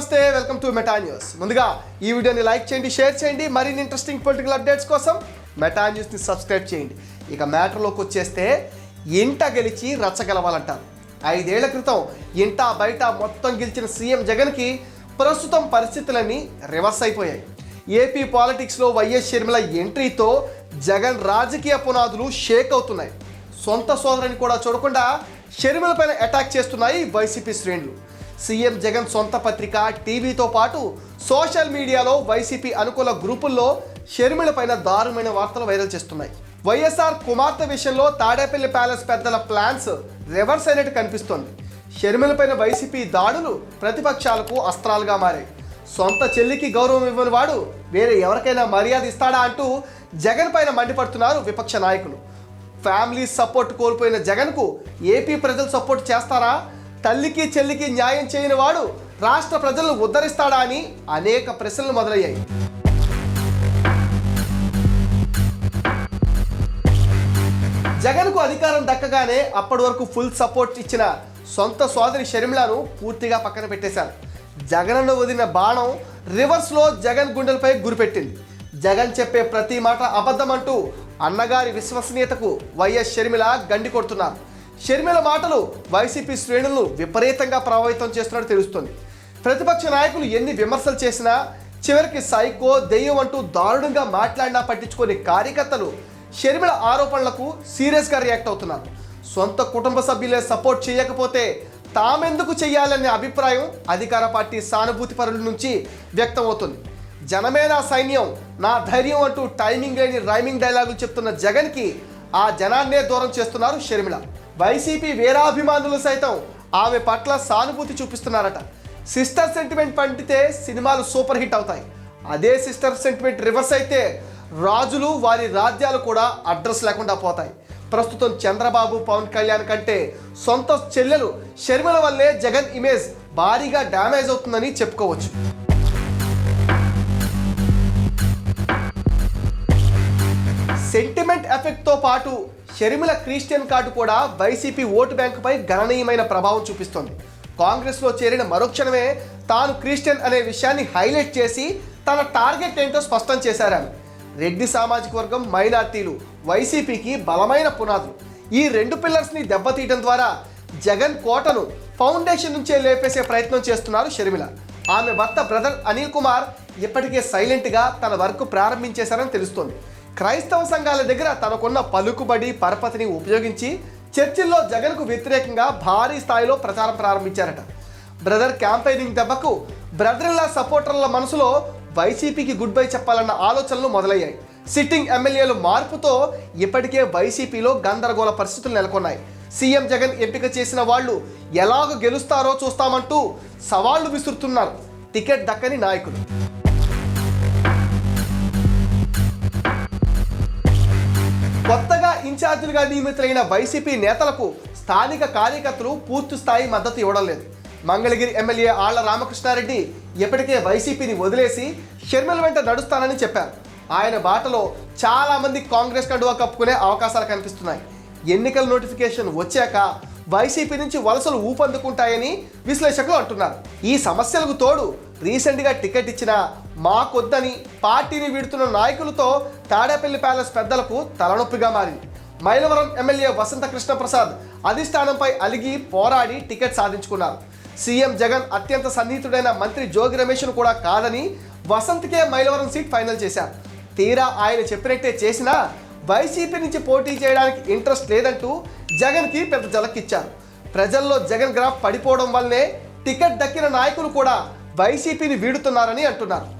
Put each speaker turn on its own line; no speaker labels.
నమస్తే welcome to meta news. ముందుగా ఈ వీడియోని లైక్ చేయండి షేర్ చేయండి మరిన్ని ఇంట్రెస్టింగ్ పొలిటికల్ అప్డేట్స్ కోసం మెటా న్యూస్ని సబ్స్క్రైబ్ చేయండి. ఇక మ్యాటర్లోకి వచ్చేస్తే ఇంట గెలిచి రచ్చగలవాలంటారు. ఐదేళ్ళ క్రితం ఇంట బయట మొత్తం గెలిచిన సీఎం జగన్కి ప్రస్తుతం పరిస్థితులన్నీ రివర్స్ అయిపోయాయి. ఏపీ పాలిటిక్స్లో వైఎస్ షర్మిల ఎంట్రీతో జగన్ రాజకీయ పునాదులు షేక్ అవుతున్నాయి. సొంత సోదరుని కూడా చూడకుండా షర్మిల పైన అటాక్ చేస్తున్నాయి వైసీపీ శ్రేణులు. సీఎం జగన్ సొంత పత్రిక టీవీతో పాటు సోషల్ మీడియాలో వైసీపీ అనుకూల గ్రూపుల్లో షర్మిల పైన దారుణమైన వార్తలు వైరల్ చేస్తున్నాయి. వైఎస్ఆర్ కుమార్తె విషయంలో తాడేపల్లి ప్యాలెస్ పెద్దల ప్లాన్స్ రివర్స్ అయినట్టు కనిపిస్తోంది. షర్మిల పైన వైసీపీ దాడులు ప్రతిపక్షాలకు అస్త్రాలుగా మారాయి. సొంత చెల్లికి గౌరవం ఇవ్వని వాడు వేరే ఎవరికైనా మర్యాద ఇస్తాడా అంటూ జగన్ పైన మండిపడుతున్నారు విపక్ష నాయకులు. ఫ్యామిలీ సపోర్ట్ కోల్పోయిన జగన్కు ఏపీ ప్రజలు సపోర్ట్ చేస్తారా? తల్లికి చెల్లికి న్యాయం చేయని వాడు రాష్ట్ర ప్రజలను ఉద్ధరిస్తాడా అని అనేక ప్రశ్నలు మొదలయ్యాయి. జగన్కు అధికారం దక్కగానే అప్పటి వరకు ఫుల్ సపోర్ట్ ఇచ్చిన సొంత సోదరి షర్మిలను పూర్తిగా పక్కన పెట్టేశారు. జగన్ను వదిలిన బాణం రివర్స్లో జగన్ గుండెలపై గురిపెట్టింది. జగన్ చెప్పే ప్రతి మాట అబద్ధం అంటూ అన్నగారి విశ్వసనీయతకు వైఎస్ షర్మిల గండి కొడుతున్నారు. షర్మిల మాటలు వైసీపీ శ్రేణులను విపరీతంగా ప్రభావితం చేస్తున్నట్టు తెలుస్తుంది. ప్రతిపక్ష నాయకులు ఎన్ని విమర్శలు చేసినా చివరికి సైకో దెయ్యం అంటూ దారుణంగా మాట్లాడినా పట్టించుకొని కార్యకర్తలు షర్మిల ఆరోపణలకు సీరియస్గా రియాక్ట్ అవుతున్నారు. సొంత కుటుంబ సభ్యులే సపోర్ట్ చేయకపోతే తామెందుకు చేయాలనే అభిప్రాయం అధికార పార్టీ సానుభూతి పరుల నుంచి వ్యక్తమవుతుంది జనమే నా సైన్యం నా ధైర్యం అంటూ టైమింగ్ లేని రైమింగ్ డైలాగులు చెప్తున్న జగన్కి ఆ జనాన్నే దూరం చేస్తున్నారు షర్మిల. వైసీపీ వీరాభిమానులు సైతం ఆమె పట్ల సానుభూతి చూపిస్తున్నారట. సిస్టర్ సెంటిమెంట్ పండితే సినిమాలు సూపర్ హిట్ అవుతాయి. అదే సిస్టర్ సెంటిమెంట్ రివర్స్ అయితే రాజులు వారి రాజ్యాలు కూడా అడ్రస్ లేకుండా పోతాయి. ప్రస్తుతం చంద్రబాబు పవన్ కళ్యాణ్ కంటే సొంత చెల్లెలు షర్మిల వల్లే జగన్ ఇమేజ్ భారీగా డ్యామేజ్ అవుతుందని చెప్పుకోవచ్చు. సెంటిమెంట్ ఎఫెక్ట్తో పాటు షర్మిల క్రిస్టియన్ కార్డు కూడా వైసీపీ ఓటు బ్యాంకుపై గణనీయమైన ప్రభావం చూపిస్తోంది. కాంగ్రెస్లో చేరిన మరుక్షణమే తాను క్రిస్టియన్ అనే విషయాన్ని హైలైట్ చేసి తన టార్గెట్ ఏంటో స్పష్టం చేశారు ఆమె. రెడ్డి సామాజిక వర్గం మైనార్టీలు వైసీపీకి బలమైన పునాదులు. ఈ రెండు పిల్లర్స్ని దెబ్బతీయడం ద్వారా జగన్ కోటను ఫౌండేషన్ నుంచే లేపేసే ప్రయత్నం చేస్తున్నారు షర్మిల. ఆమె భర్త బ్రదర్ అనిల్ కుమార్ ఇప్పటికే సైలెంట్గా తన వర్క్ ప్రారంభించేశారని తెలుస్తోంది. క్రైస్తవ సంఘాల దగ్గర తనకున్న పలుకుబడి పరపతిని ఉపయోగించి చర్చిల్లో జగన్కు వ్యతిరేకంగా భారీ స్థాయిలో ప్రచారం ప్రారంభించారట. బ్రదర్ క్యాంపెయినింగ్ దెబ్బకు బ్రదర్లా సపోర్టర్ల మనసులో వైసీపీకి గుడ్ బై చెప్పాలన్న ఆలోచనలు మొదలయ్యాయి. సిట్టింగ్ ఎమ్మెల్యేలు మార్పుతో ఇప్పటికే వైసీపీలో గందరగోళ పరిస్థితులు నెలకొన్నాయి. సీఎం జగన్ ఎంపిక చేసిన వాళ్ళు ఎలాగ గెలుస్తారో చూస్తామంటూ సవాళ్ళు విసురుతున్నారు. టికెట్ దక్కని నాయకులు. ఇన్ఛార్జీలుగా నియమితులైన వైసీపీ నేతలకు స్థానిక కార్యకర్తలు పూర్తి స్థాయి మద్దతు ఇవ్వడం లేదు. మంగళగిరి ఎమ్మెల్యే ఆళ్ళ రామకృష్ణారెడ్డి ఇప్పటికే వైసీపీని వదిలేసి షర్మిల వెంట నడుస్తానని చెప్పారు. ఆయన బాటలో చాలామంది కాంగ్రెస్ కండువా కప్పుకునే అవకాశాలు కనిపిస్తున్నాయి. ఎన్నికల నోటిఫికేషన్ వచ్చాక వైసీపీ నుంచి వలసలు ఊపందుకుంటాయని విశ్లేషకులు అంటున్నారు. ఈ సమస్యలకు తోడు రీసెంట్గా టికెట్ ఇచ్చిన మాకొద్దని పార్టీని వీడుతున్న నాయకులతో తాడేపల్లి ప్యాలెస్ పెద్దలకు తలనొప్పిగా మారింది. మైలవరం ఎమ్మెల్యే వసంత కృష్ణ ప్రసాద్ అధిష్టానంపై అలిగి పోరాడి టికెట్ సాధించుకున్నారు. సీఎం జగన్ అత్యంత సన్నిహితుడైన మంత్రి జోగి రమేష్ను కూడా కాదని వసంత్కే మైలవరం సీట్ ఫైనల్ చేశారు. తీరా ఆయన చెప్పినట్టే చేసినా వైసీపీ నుంచి పోటీ చేయడానికి ఇంట్రెస్ట్ లేదంటూ జగన్కి పెద్ద జలకిచ్చారు ప్రజల్లో జగన్ గ్రాఫ్ పడిపోవడం వల్లనే టికెట్ దక్కిన నాయకులు కూడా వైసీపీని వీడుతున్నారని అంటున్నారు.